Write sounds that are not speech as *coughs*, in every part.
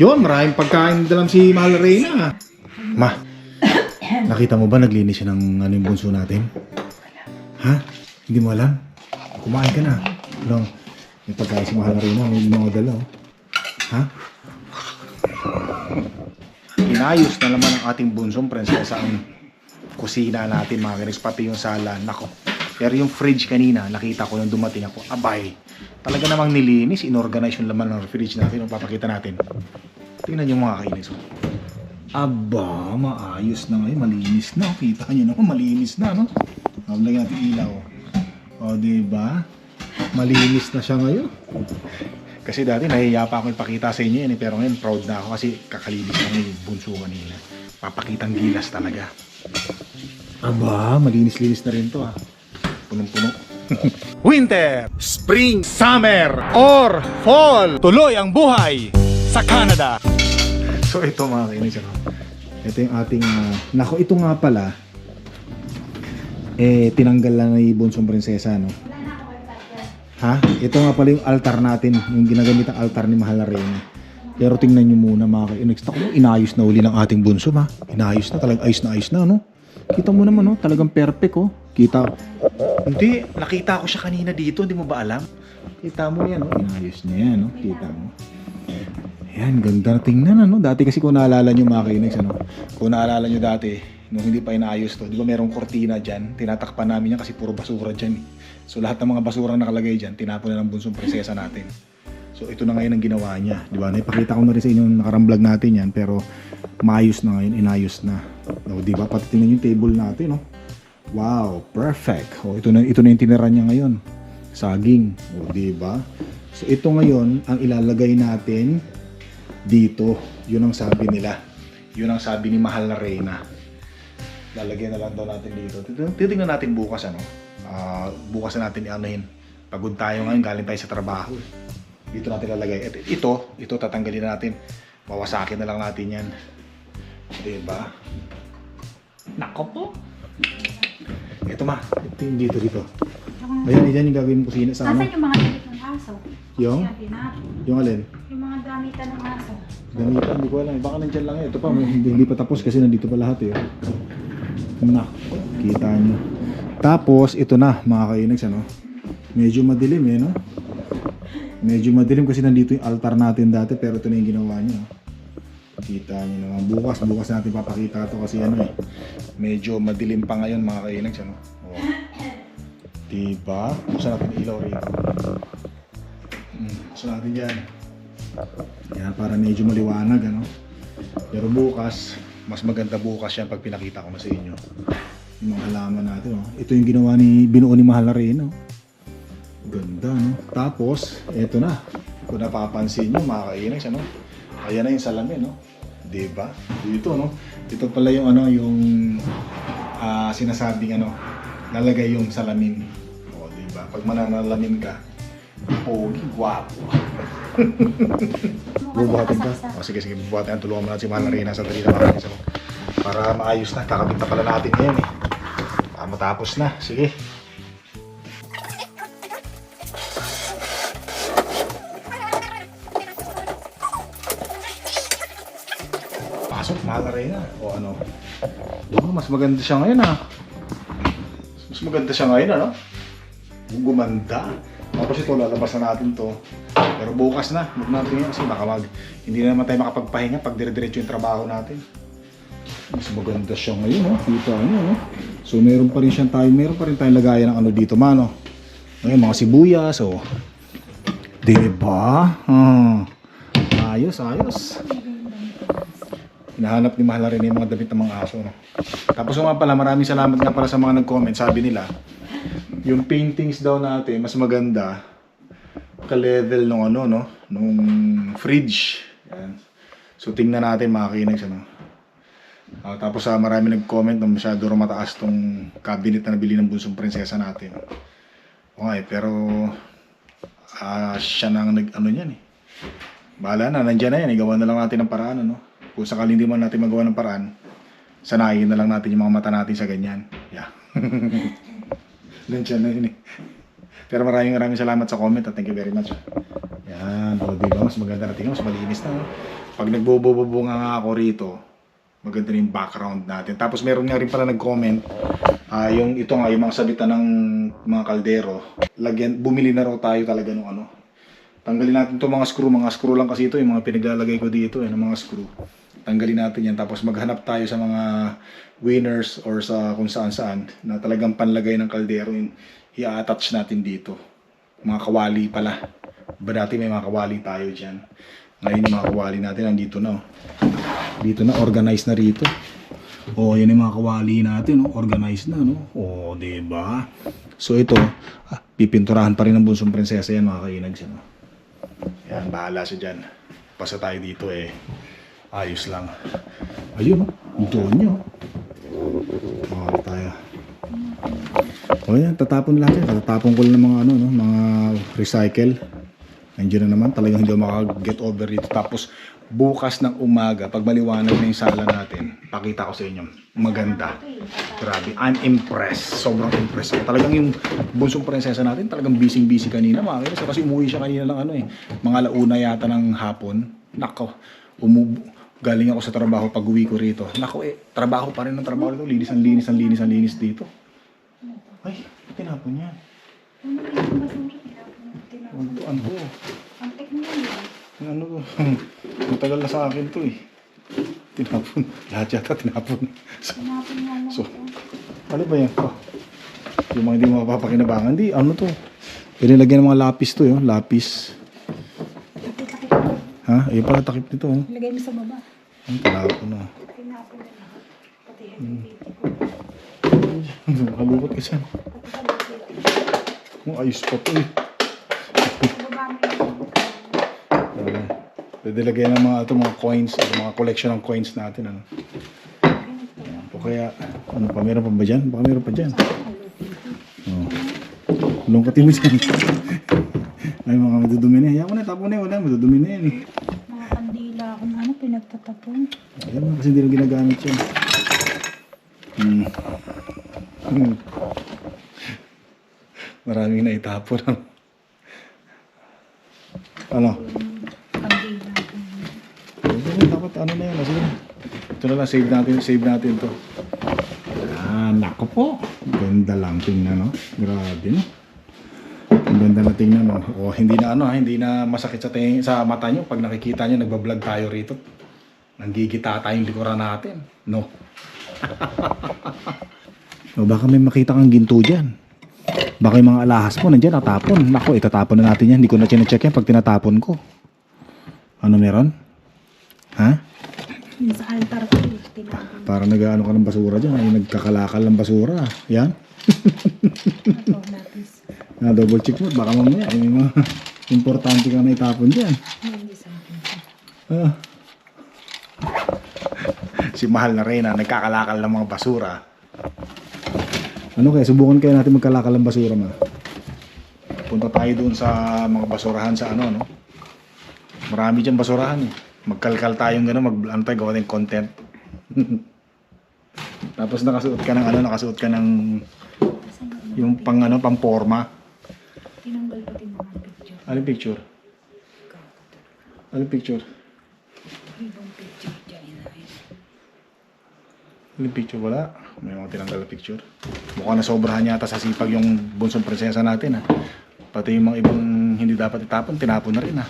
Yun, maraming pagkain dalam si Mahal Reyna. Ma, *coughs* nakita mo ba naglinis siya ng ano yung bunso natin? Ha? Hindi mo alam? Kumain ka na. Long, may pagkain si Mahal Reyna, may mga dala. oh. Ha? Inayos na naman ang ating bunsong prinsesa ang kusina natin mga kinis, pati yung sala. Nako. Pero yung fridge kanina, nakita ko nung dumating ako, abay, talaga namang nilinis, inorganize yung laman ng fridge natin. Yung papakita natin. Tingnan yung mga kainis. oh. Aba, maayos na ngayon, malinis na. Kita nyo naman, malinis na, no? Lagyan natin ilaw. O, diba? Malinis na siya ngayon. Kasi dati nahihiya pa ako ipakita sa inyo yan eh, pero ngayon proud na ako kasi kakalinis lang yung bunso kanina. Papakitang gilas talaga. Aba, malinis-linis na rin to ah. Punong-puno. *laughs* Winter, Spring, Summer, or Fall. Tuloy ang buhay sa Canada. So ito mga kainis ano. Ito yung ating, ah, nako ito nga pala, eh tinanggal lang ni Bunsong Prinsesa no. Ha? Ito nga pala yung altar natin, yung ginagamit ang altar ni Mahal na. Pero tingnan nyo muna mga kainis. Ako, inayos na uli ng ating bunso ma. Inayos na, talagang ayos na ayos na no. Kita mo naman no, talagang perfect oh. Kita. Hindi, nakita ko siya kanina dito, hindi mo ba alam? Kita mo yan oh, inayos niya yan no. Kita mo. Ayan, ganda na tingnan ano. Dati kasi kung naalala nyo mga kainis, ano, kung naalala nyo dati, nung hindi pa inaayos to, di ba merong kortina dyan, tinatakpan namin yan kasi puro basura dyan. eh. So lahat ng mga basura na nakalagay dyan, tinapon na ng bunsong prinsesa natin. So ito na ngayon ang ginawa niya, di ba? Naipakita ko na rin sa inyo yung nakarang vlog natin yan, pero maayos na ngayon, inayos na. O, di ba? Pati tingnan yung table natin, no? Wow, perfect. O, ito na, ito na yung tinira niya ngayon. Saging. O, di ba? So ito ngayon, ang ilalagay natin dito. Yun ang sabi nila. Yun ang sabi ni Mahal na Reyna. Lalagyan na lang daw natin dito. Titingnan- natin bukas ano. Ah, bukas na natin ianohin. Pagod tayo ngayon, galing tayo sa trabaho. Dito natin lalagay. At ito, ito tatanggalin na natin. Wawasakin na lang natin yan. Diba? Nako po. Ito ma, ito yung dito dito. Ayan, yan yung gagawin mo kusina sa ano. Nasaan yung mga damit ng aso? Yung? Sinabi natin. Yung alin? Yung mga damitan ng aso. Gamitan, hindi ko alam. Baka nandyan lang eh. Ito pa, may- hindi, hindi pa tapos kasi nandito pa lahat eh. Na, kita nyo. Tapos, ito na, mga kainags, ano? Medyo madilim eh, no? Medyo madilim kasi nandito yung altar natin dati, pero ito na yung ginawa niya. Kita nyo naman. Bukas, bukas natin papakita to kasi ano eh. Medyo madilim pa ngayon, mga kainags, ano? Oh. Diba? Buksan natin ilaw rito. Hmm, natin dyan. Yan, para medyo maliwanag, ano? Pero bukas, mas maganda bukas yan pag pinakita ko na sa inyo. Yung mga halaman natin, oh. Ito yung ginawa ni, binuo ni Mahal na rin, oh. Ganda, no? Tapos, eto na. Kung napapansin nyo, mga kainags, ano? Ayan na yung salamin, no? Diba? Dito, no? Ito pala yung, ano, yung ah, sinasabing, ano, lalagay yung salamin. O, diba? Pag mananalamin ka, pogi, gwapo. *laughs* Bubuhatin ka? O sige, sige, bubuhatin. Tulungan mo natin si Mahal na Reyna sa kasama. Para maayos na. Kakabit na pala natin ngayon eh. Para matapos na. Sige. Mahal na. O ano? Oh, mas maganda siya ngayon ah. Mas maganda siya ngayon ano? Gumanda. Tapos ito, lalabas na natin to. Pero bukas na, huwag natin yan kasi baka mag, hindi na naman tayo makapagpahinga pag dire-diretso yung trabaho natin. Mas maganda siya ngayon, no? Kita nyo, no? So, meron pa rin siyang tayo, meron pa rin tayong lagayan ng ano dito, mano. Ngayon, mga sibuyas, oh. Diba? Hmm. Ayos, ayos. Hinahanap ni Mahal rin yung mga damit ng mga aso, no? Tapos nga pala, maraming salamat nga pala sa mga nag-comment. Sabi nila, yung paintings daw natin, mas maganda ka-level nung ano, no? Nung fridge. Yan. So, tingnan natin mga kinags, ano? Ah, tapos sa marami nag-comment na masyado rin mataas tong cabinet na nabili ng bunsong prinsesa natin. Okay, pero ah, siya nang nag ano niyan eh. Bahala na, nandiyan na yan. Igawa na lang natin ng paraan, ano? Kung sakaling hindi man natin magawa ng paraan, sanayin na lang natin yung mga mata natin sa ganyan. Yeah. *laughs* nandiyan na yun eh. Pero maraming maraming salamat sa comment at thank you very much. Yan, o di ba? Mas maganda na tingnan, mas malinis na. no? Pag nagbububunga nga ako rito, maganda rin yung background natin. Tapos meron nga rin pala nag-comment, ah yung ito nga, yung mga sabitan ng mga kaldero, lagyan, bumili na raw tayo talaga ng ano. Tanggalin natin to mga screw, mga screw lang kasi ito, yung mga pinaglalagay ko dito, eh, ng mga screw. Tanggalin natin yan, tapos maghanap tayo sa mga winners or sa kung saan saan na talagang panlagay ng kaldero, yung i-attach natin dito. Mga kawali pala. Ba dati may mga kawali tayo dyan. Ngayon yung mga kawali natin nandito na. oh. Dito na, organized na rito. O, oh, yan yung mga kawali natin, oh. organized na, no? O, oh, diba? So ito, ah, pipinturahan pa rin ng bunsong prinsesa yan, mga kainag siya, no? Yan, bahala siya dyan. Basta tayo dito, eh. Ayos lang. Ayun, oh. Doon nyo. Oh, tayo. O yan, tatapon lahat yan. Tatapon ko lang ng mga ano, no, mga recycle. Nandiyan na naman, talagang hindi ako makaget over dito. Tapos, bukas ng umaga, pag maliwanag na yung sala natin, pakita ko sa inyo. Maganda. Grabe, I'm impressed. Sobrang impressed ako. Talagang yung bunsong prinsesa natin, talagang busy-busy kanina. Mga kainis, kasi umuwi siya kanina lang ano eh. Mga launa yata ng hapon. Nako, umubo. Galing ako sa trabaho pag uwi ko rito. Nako eh, trabaho pa rin ng trabaho dito. Linis ang linis, ang linis, ang linis dito. Ay, tinapon yan. Ano yung basura? Tinapon-. Ano, ano? Ang yun. Ano? *laughs* Matagal na sa akin to eh. Tinapon. Lahat yata tinapon. So, Tinapon nga lang. So, ito. ano ba yan? Oh. Yung mga hindi mo mapapakinabangan. Di, ano to? Pinilagyan ng mga lapis to yun. Lapis. Takip-takip. Ha? Ayun pala takip nito. Oh. Ilagay mo sa baba. Ang tinapon na. Tinapon na lahat. Pati yung baby ko. *laughs* Nakalukot ka saan. Pati baby. Oh, ayos pa to eh. Sa baba mo yung Uh, pwede lagyan ng mga, ito, mga coins, ito, mga collection ng coins natin. Ano. O kaya, ano pa, meron pa ba dyan? Baka meron pa dyan. Oh. Lungkatin mo dyan. Ay, mga madudumi na. Hayaan mo na, tapo na yun. Wala, madudumi na yan eh. mga kandila kung ano pinagtatapon. Ayun, kasi hindi na ginagamit yun. Hmm. Hmm. Maraming na itapon. ano? Ayun, dapat ano na yan. ah, Sige. Ito na lang, save natin, save natin to. Ah, nako po. Ganda lang tingnan, no? Grabe, no? Ang ganda na tingnan, no? O, hindi na ano, ha? Hindi na masakit sa, sa mata nyo pag nakikita nyo, nagbablog tayo rito. Nanggigita tayong likuran natin. No? *laughs* o, baka may makita kang ginto dyan. Baka yung mga alahas mo, nandyan, natapon. Nako, itatapon na natin yan. Hindi ko na chinecheck yan pag tinatapon ko. Ano meron? Ha? Altar ko, eh. Para nag-ano ka ng basura dyan. Ay, nagkakalakal ng basura. Yan. Ito, lapis. *laughs* Na double check mo. Baka mamaya. May mga *laughs* importante ka na itapon dyan. Ah. *laughs* si Mahal na Reyna, nagkakalakal ng mga basura. Ano kaya? Subukan kaya natin magkalakal ng basura ma. Punta tayo doon sa mga basurahan sa ano, no? Marami dyan basurahan eh. Magkalkal tayong gano'n, mag, ano tayo, gawa tayong content. *laughs* Tapos nakasuot ka ng ano, nakasuot ka ng yung pang ano, pang forma. Tinanggal pati mga picture. Ano picture? Ano picture? Ibang picture dyan. inayos. Ano picture? Wala. May mga tinanggal na picture. Mukhang nasobrahan yata sa sipag yung bunsong prinsesa natin ha. Pati yung mga ibang hindi dapat itapon, tinapon na rin ha.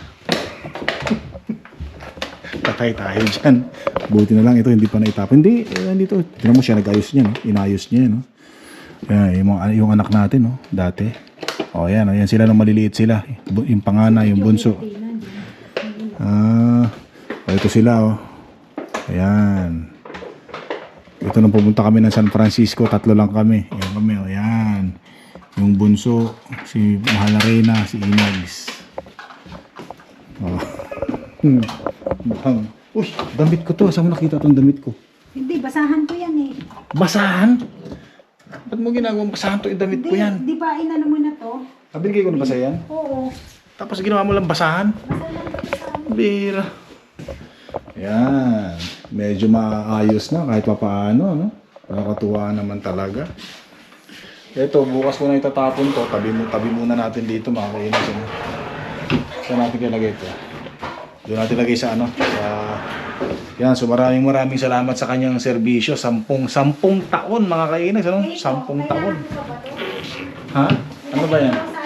Patay tayo dyan. Buti na lang ito, hindi pa naitapon. Hindi, eh, dito. Tingnan mo siya, nag-ayos niya, no? Inayos niya, no? Yan, yung, mga, yung anak natin, no? Dati. O, yan, o, yan sila nung maliliit sila. Yung pangana, yung bunso. Ah, o, ito sila, oh. Ayan. Ito nung pumunta kami ng San Francisco, tatlo lang kami. Ayan kami, oh, ayan. Yung bunso, si Mahal na Reyna, si Inags. Oh. *laughs* Hmm. Bang. Uy, damit ko to. Saan mo nakita tong damit ko? Hindi, basahan ko yan eh. Basahan? Ba't mo ginagawang basahan to? Yung damit ko yan. di ba inano mo na to? Nabigay ko na basa yan? Oo. Tapos ginawa mo lang basahan? Basahan ko sa Bira. Yan. Medyo maayos na kahit pa paano, no? Nakakatuwa naman talaga. Ito, bukas ko na itatapon to. Tabi, mo, tabi muna natin dito, mga kainis. Ano? Saan natin ilagay ito? Doon natin lagay sa ano? Sa... Yan, so maraming maraming salamat sa kanyang serbisyo. Sampung, sampung taon mga kainis, ano? Sampung taon. Ha? Ano ba yan? Ano.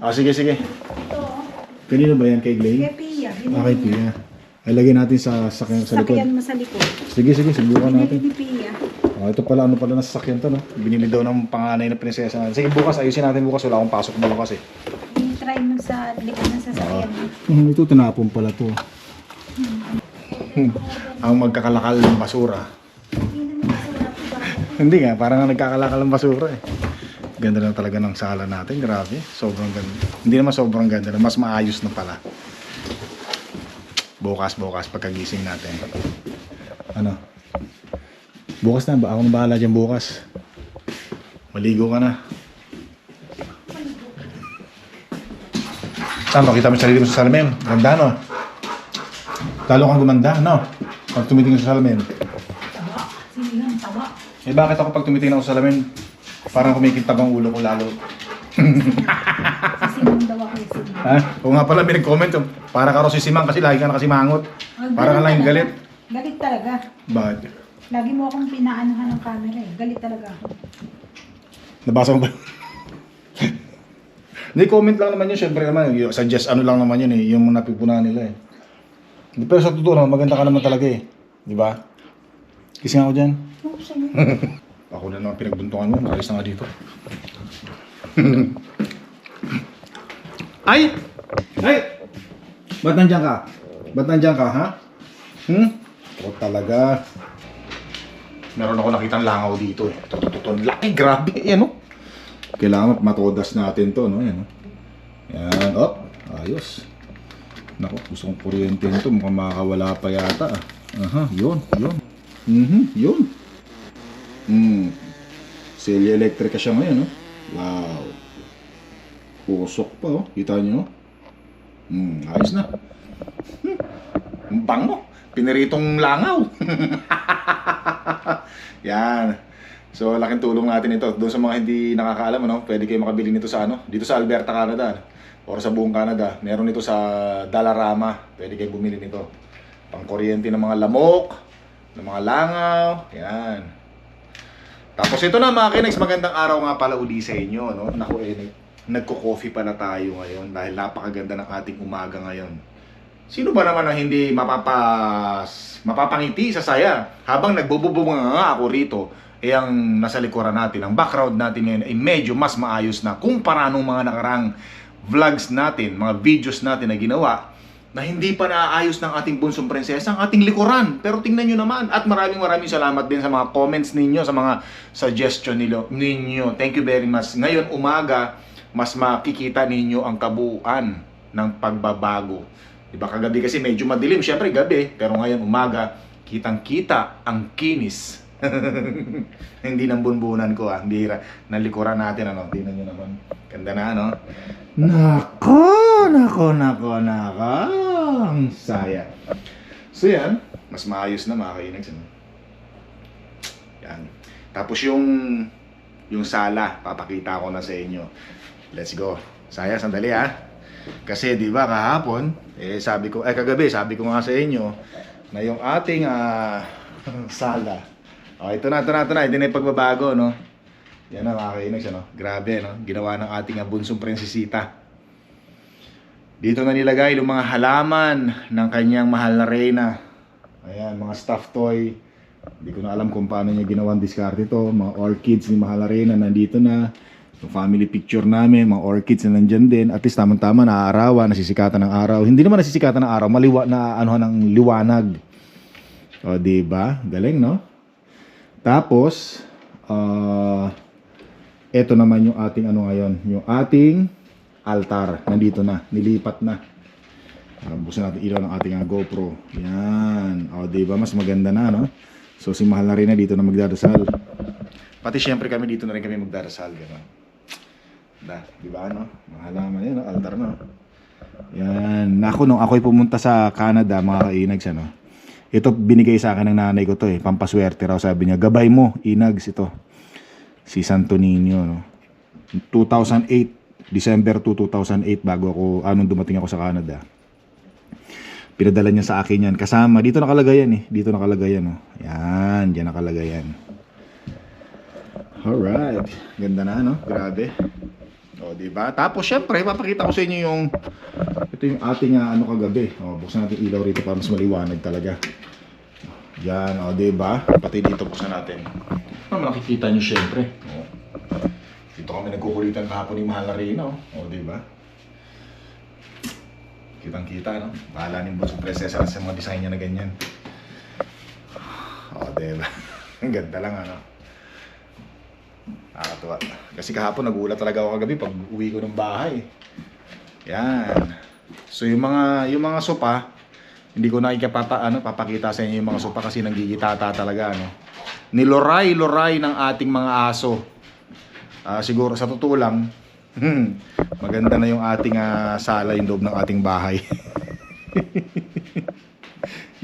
Ah, sige, sige. Ito, oh. Kanino ba yan? Kay Glay? kay Pia. binili Ah, kay. Pia. Ay, lagay natin sa, sa, sa likod. Sasakyan mo sa likod. Sige, sige, subukan Binili natin. ni Pia. Ah, ito pala, ano pala na sasakyan to, no? Binili daw ng panganay na prinsesa. Sige, bukas, ayusin natin bukas. Wala akong pasok bukas eh. I-try mo sa likod ng sasakyan mo. Hmm, ito tinapon pala to. Ang magkakalakal ng basura. Hindi nga, parang nagkakalakal ng basura eh. Ganda na talaga ng sala natin, grabe. Sobrang ganda. Hindi naman sobrang ganda, mas maayos na pala. Bukas, bukas, pagkagising natin. Ano? Bukas na ba? Ako na bahala dyan bukas. Maligo ka na. Saan to? Kita mo sarili mo sa salamin. Ganda, no? Lalo kang gumanda, no? Pag tumitingin sa salamin. Sige lang, tawa. Eh bakit ako pag tumitingin ako sa salamin, parang kumikintab ang ulo ko lalo. *laughs* Sisimang daw ako yung sisimang. Ha? O nga pala, may nag-comment para ka raw si Simang kasi lagi ka na kasi mangot. Ah, Para ka lang yung galit. Galit talaga. Bakit? Lagi mo akong pinaanuhan ng camera eh. Galit talaga ako. Nabasa mo ba? Hindi, comment lang naman yun. Siyempre naman, yung suggest ano lang naman yun eh. Yung napipunan nila eh. Pero sa totoo naman, maganda ka naman talaga eh. Di ba? Kising ako dyan. *laughs* Ako na naman pinagbuntungan mo. Nakalis na nga dito. Ay! Ay! Ba't nandiyan ka? Ba't nandiyan ka, ha? Hmm? Ako talaga. Meron ako nakitang langaw dito eh. Tutututon. Laki, grabe. Yan, oh. Kailangan matodas natin to, no? Yan, oh. Yan, oh. Ayos. Nako, gusto kong kuryente nito. Mukhang makakawala pa yata, ah. Aha, yun, yun. Mhm, yun. Hmm. Celia Electrica siya ngayon, no? Wow. Pusok pa, oh. Kita nyo? Hmm, ayos na. Hmm. Ang bango. Piniritong langaw. *laughs* Yan. So, laking tulong natin ito. Doon sa mga hindi nakakaalam, ano, pwede kayo makabili nito sa ano, dito sa Alberta, Canada. Or sa buong Canada. Meron ito sa Dalarama. Pwede kayo bumili nito. Pangkuryente ng mga lamok, ng mga langaw. Yan. Tapos ito na mga kinex, magandang araw nga pala uli sa inyo. No? Naku, eh, nag- nagko-coffee pala tayo ngayon dahil napakaganda ng ating umaga ngayon. Sino ba naman ang hindi mapapas, mapapangiti sa saya habang nagbububunga nga ako rito eh ang nasa likuran natin, ang background natin ngayon ay medyo mas maayos na kumpara nung mga nakarang vlogs natin, mga videos natin na ginawa na hindi pa naaayos ng ating bunsong prinsesa ang ating likuran. Pero tingnan nyo naman. At maraming maraming salamat din sa mga comments ninyo, sa mga suggestion nilo, ninyo. Thank you very much. Ngayon umaga, mas makikita ninyo ang kabuuan ng pagbabago. Diba kagabi kasi medyo madilim, syempre gabi, pero ngayon umaga, kitang-kita ang kinis. *laughs* hindi ng bunbunan ko ah, hindi ra- nalikuran natin ano, tingnan nyo naman. Ganda na ano. Nako, nako, nako, nako. Ang saya. So yan, mas maayos na mga kainags. Yan. Tapos yung yung sala, papakita ko na sa inyo. Let's go. Saya, sandali ha. Kasi di ba kahapon, eh sabi ko, eh kagabi, sabi ko nga sa inyo na yung ating ah, *laughs* sala. Oh, ito na, ito na, ito na. Ito na yung pagbabago, no? Yan na mga kainags, ano? Grabe, no? Ginawa ng ating ah, bunsong prinsesita. Dito na nilagay yung mga halaman ng kanyang mahal na reyna. Ayan, mga stuffed toy. Hindi ko na alam kung paano niya ginawang discard ito. Mga orchids ni mahal na reyna nandito na. Yung family picture namin, mga orchids na nandyan din. At least tamang-tama, naaarawan, nasisikatan ng araw. Hindi naman nasisikatan ng araw, maliwa na ano ng liwanag. O, di ba? Galing, no? Tapos, ah, ito naman yung ating ano ngayon, yung ating altar. Nandito na, nilipat na. Uh, buksan natin ilaw ng ating ah, GoPro. Yan. O, di ba? Mas maganda na, no? So, si Mahal na rin na dito na magdarasal. Pati syempre kami dito na rin kami magdarasal. Gano'n. Da, di ba, no? Mga halaman yan, no? altar, no? Yan. Ako, nung ako'y pumunta sa Canada, mga kainags, ano? Ito, binigay sa akin ng nanay ko to, eh. Pampaswerte raw, sabi niya. Gabay mo, inags ito. Si Santo Niño, no? 2008 December 2, 2008 bago ako, anong dumating ako sa Canada. Pinadala niya sa akin yan. Kasama, dito nakalagay yan eh. Dito nakalagay yan. Oh. Yan, dyan nakalagay yan. Alright. Ganda na, no? Grabe. O, di ba? Tapos, syempre, papakita ko sa inyo yung ito yung ating ah, ano kagabi. O, buksan natin ilaw rito para mas maliwanag talaga. Yan, o, di ba? Pati dito buksan natin. Ano nakikita nyo, syempre. O. Dito kami nagkukulitan kahapon ni Mahal na Reyna, o. Di ba? Kitang kita, no? Bahala ni Boss Prinsesa sa mga design niya na ganyan. O, di ba? *laughs* Ang ganda lang, ano? Nakakatuwa. Kasi kahapon nagulat talaga ako kagabi pag uwi ko ng bahay. Yan. So yung mga yung mga sopa, hindi ko na ikapapa ano papakita sa inyo yung mga sopa kasi nanggigitata talaga ano. Niloray-loray ng ating mga aso. Ah, siguro sa totoo lang, maganda na yung ating ah, sala yung loob ng ating bahay. *laughs*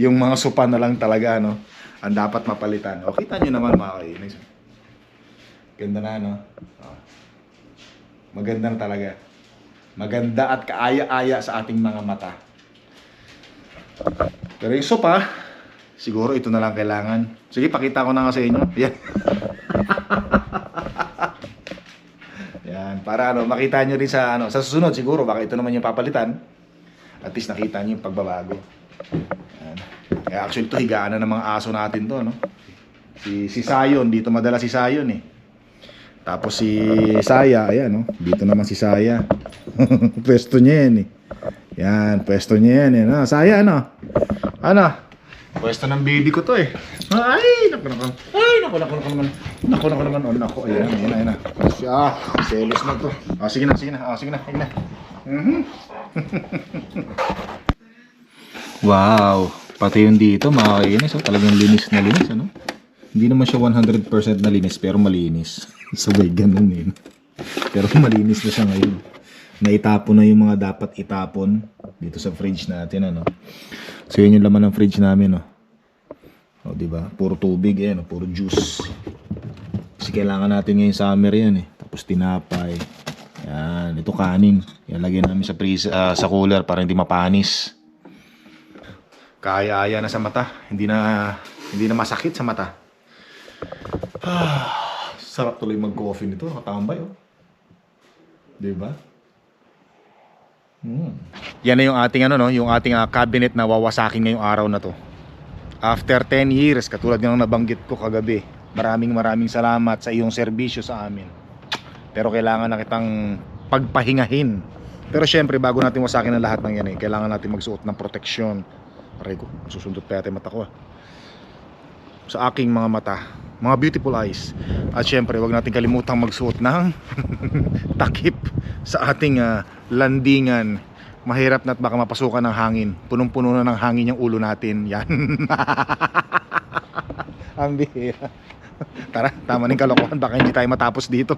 yung mga sopa na lang talaga ano, ang dapat mapalitan. O kita nyo naman mga kainis. Ganda na, no? Oh. Maganda na talaga. Maganda at kaaya-aya sa ating mga mata. Pero yung sopa, siguro ito na lang kailangan. Sige, pakita ko na nga sa inyo. *laughs* Yan. Yan, para ano, makita nyo rin sa ano, sa susunod siguro, baka ito naman yung papalitan. At least nakita nyo yung pagbabago. Yan. Kaya actually ito, higaan na ng mga aso natin to, no? Si, si Sayon, dito madala si Sayon eh. Tapos si Saya, ayan, no? Dito naman si Saya. *laughs* pwesto niya yan eh. Yan, pwesto niya yan eh. No? Saya, ano? Ano? Pwesto ng baby ko to eh. Ay, naku, naku. Ay, naku, naku, naku naman. Naku, naku naman. Oh, naku, ayan, ayan, ayan. Ah, selos na to. Ah, sige na, sige na. Ah, sige na, sige na. Mhm. *laughs* wow. Pati yung dito, makakainis. Oh. Talagang linis na linis, ano? Hindi naman siya 100% na linis, pero malinis. *laughs* Sabay, ganun eh. Pero malinis na siya ngayon. Naitapon na yung mga dapat itapon dito sa fridge natin, ano? So, yun yung laman ng fridge namin, no? O, di ba? Puro tubig, eh, no? Puro juice. Kasi kailangan natin ngayon summer yan, eh. Tapos tinapay. Yan, ito kanin. Yan, lagyan namin sa, freezer, ah, sa cooler para hindi mapanis. Kaya-aya na sa mata. Hindi na, hindi na masakit sa mata. Ah, sarap tuloy mag-coffee nito. Nakatambay, oh. Di ba? Hmm. Yan na yung ating ano no, yung ating ah, cabinet na wawasakin ngayong araw na to. After 10 years, katulad ng nabanggit ko kagabi, maraming maraming salamat sa iyong serbisyo sa amin. Pero kailangan na kitang pagpahingahin. Pero syempre, bago natin wasakin ang lahat ng yan eh, kailangan natin magsuot ng proteksyon. Aray ko, susundot pa yata mata ko ah. Sa aking mga mata, mga beautiful eyes. At syempre, wag natin kalimutang magsuot ng *laughs* takip sa ating ah, landingan. Mahirap na at baka mapasukan ng hangin. Punong-puno na ng hangin yung ulo natin. Yan. *laughs* Ang bihira. Tara, tama ng kalokohan. Baka hindi tayo matapos dito.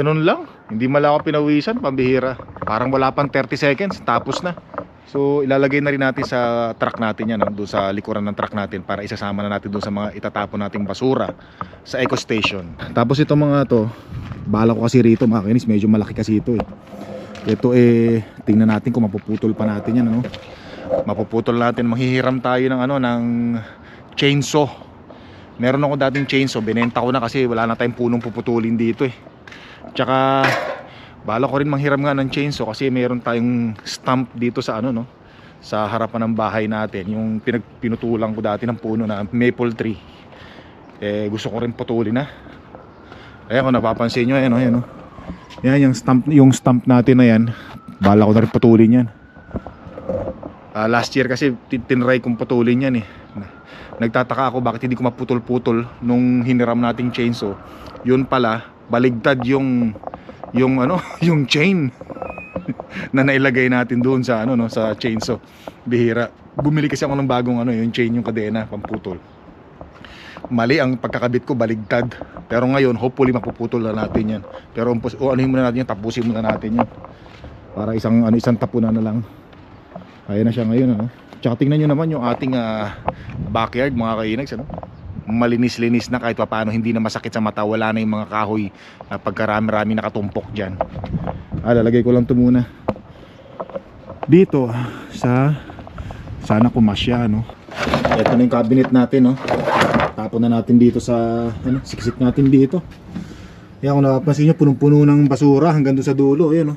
Ganun lang. Hindi mala ako pinawisan, pambihira. Parang wala pang 30 seconds, tapos na. So ilalagay na rin natin sa truck natin yan, no? doon sa likuran ng truck natin para isasama na natin doon sa mga itatapon nating basura sa eco station. Tapos ito mga to, bala ko kasi rito mga kinis, medyo malaki kasi ito eh. Ito eh, tingnan natin kung mapuputol pa natin yan, ano? Mapuputol natin, manghihiram tayo ng ano, ng chainsaw. Meron ako dating chainsaw, binenta ko na kasi wala na tayong punong puputulin dito eh. Tsaka bala ko rin manghiram nga ng chainsaw kasi meron tayong stump dito sa ano no? Sa harapan ng bahay natin. Yung pinagpinutulan ko dati ng puno na maple tree. Eh gusto ko rin putulin na ayan kung napapansin nyo ayan o ayan o yan yung stump, yung stump natin na yan bala ko na rin putulin yan. Ah, last year kasi tin- tinry kong putulin yan eh. Nagtataka ako bakit hindi ko maputol-putol nung hiniram nating chainsaw. Yun pala baligtad yung yung ano *laughs* yung chain *laughs* na nailagay natin doon sa ano no sa chainsaw bihira. Bumili kasi ako ng bagong ano yung chain yung kadena pamputol. Mali ang pagkakabit ko baligtad. Pero ngayon hopefully mapuputol na natin yan. Pero umpos, o anuhin muna natin yan tapusin muna natin yan. Para isang ano isang tapunan na lang. Kaya na siya ngayon ano. Tsaka tingnan nyo naman yung ating ah, backyard mga kainags ano malinis-linis na kahit pa paano hindi na masakit sa mata. Wala na yung mga kahoy. Na pagkarami-rami nakatumpok dyan. Ah lalagay ko lang to muna. Dito sa sana kumasya no? Ito na yung cabinet natin no? Tapon na natin dito sa ano siksik natin dito. Yan kung napapansin nyo punong-puno ng basura hanggang doon sa dulo yan no?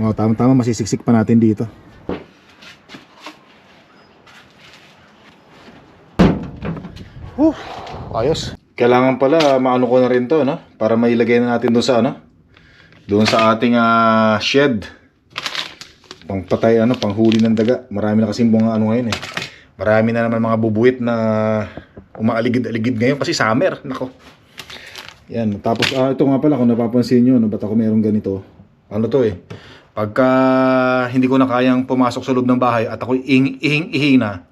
Oh, tama-tama masisiksik pa natin dito ayos. Kailangan pala maano ko na rin to, no? Para mailagay na natin doon sa ano? Doon sa ating ah, shed. Pangpatay ano, panghuli ng daga. Marami na kasing mga ano ngayon eh. Marami na naman mga bubuwit na umaaligid-aligid ngayon kasi summer. Nako. Yan, tapos ah, ito nga pala kung napapansin nyo, no, ba't ako meron ganito? Ano to eh? Pagka hindi ko na kayang pumasok sa loob ng bahay at ako ihing-ihing na,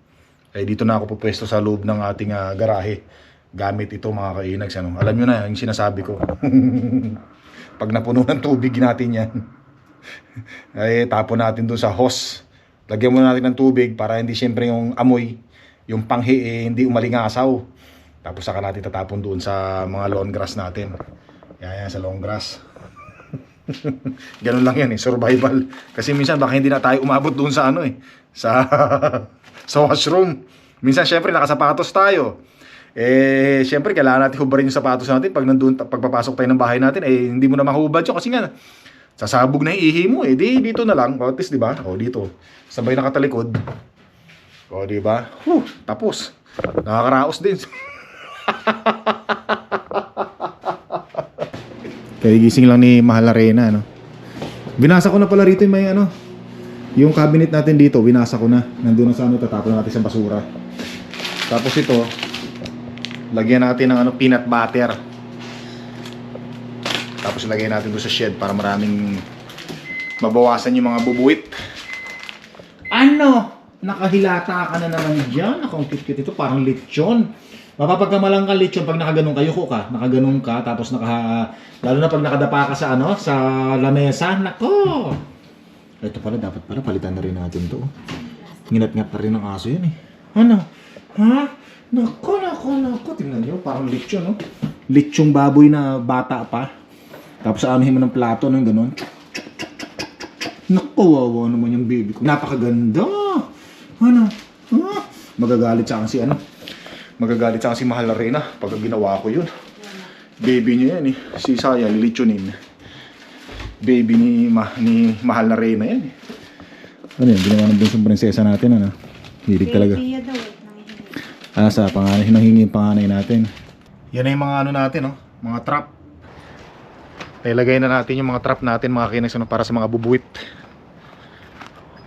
eh dito na ako pupwesto sa loob ng ating ah, garahe. Gamit ito mga kainags. Ano? Alam nyo na yung sinasabi ko. *laughs* Pag napuno ng tubig natin yan, ay *laughs* tapon natin doon sa hose. Lagyan muna natin ng tubig para hindi siyempre yung amoy, yung panghi eh, hindi umalingasaw. Tapos saka natin tatapon doon sa mga lawn grass natin. Yan yan sa lawn grass. *laughs* Ganun lang yan eh, survival. Kasi minsan baka hindi na tayo umabot doon sa ano eh, sa sa washroom. Minsan syempre nakasapatos tayo. Eh, syempre kailangan natin hubarin yung sapatos natin pag nandun, pagpapasok tayo ng bahay natin, eh hindi mo na mahubad yun kasi nga sasabog na yung ihi mo eh. Di dito na lang, o di ba? O dito. Sabay nakatalikod. O, di ba? Huh, tapos. Nakakaraos din. *laughs* Kaya gising lang ni Mahal Arena, no? Binasa ko na pala rito yung may ano, yung cabinet natin dito, binasa ko na. Nandun na sa ano, tatapon natin sa basura. Tapos ito, lagyan natin ng ano, peanut butter. Tapos lagyan natin doon sa shed para maraming mabawasan yung mga bubuwit. Ano? Nakahilata ka na naman dyan. Ako, ang cute-cute ito. Parang lechon. Mapapagkamalang ka lechon pag nakaganon ka. Yuko ka. Nakaganon ka. Tapos naka... Lalo na pag nakadapa ka sa ano, sa lamesa. Nako! Ito pala, dapat pala palitan na rin natin to. Nginat-ngat na rin ng aso yun eh. Ano? Ha? Nako, nako, nako. Tingnan nyo, parang lechon, no? Lechong baboy na bata pa. Tapos anuhin mo ng plato ng tsuk. Naku, wawa naman yung baby ko. Napakaganda. Ano? Ah, magagalit sa akin si ano? Magagalit sa akin si Mahal na Reyna pag ginawa ko yun. Baby niya yan eh. Si Saya, lilichunin. Baby ni, ma, ni Mahal na Reyna yan eh. Ano yan? Ginawa ng bunsong prinsesa natin ano? Hilig talaga. Baby Ah, sa panganay, hinahingi yung panganay natin. Yan yung mga ano natin, no? Mga trap. Ilagay na natin yung mga trap natin, mga kinags, ano, para sa mga bubuwit.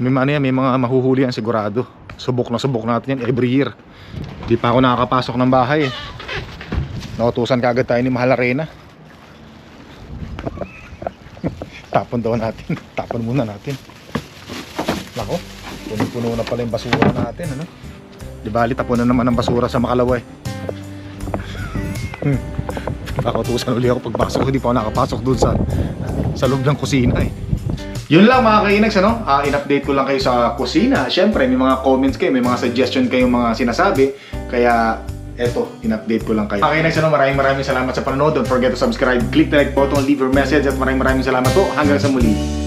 May ano yan, may mga mahuhuli yan sigurado. Subok na subok natin yan every year. Di pa ako nakakapasok ng bahay. eh. Nautusan kagad tayo ni Mahal Arena. *laughs* Tapon daw natin. *laughs* Tapon muna natin. Nako, puno-puno na pala yung basura natin, ano? Di bali, tapon na naman ang basura sa Makalaway. Hmm. Baka utusan uli ako pagpasok. Hindi pa ako nakapasok dun sa sa loob ng kusina eh. Yun lang mga kainags, ano? Ah, in-update ko lang kayo sa kusina. Siyempre, may mga comments kayo, may mga suggestion kayong mga sinasabi. Kaya, eto, in-update ko lang kayo. Mga kainags, ano? Maraming maraming salamat sa panonood. Don't forget to subscribe, click the like button, leave your message at maraming maraming salamat po. Hanggang sa muli.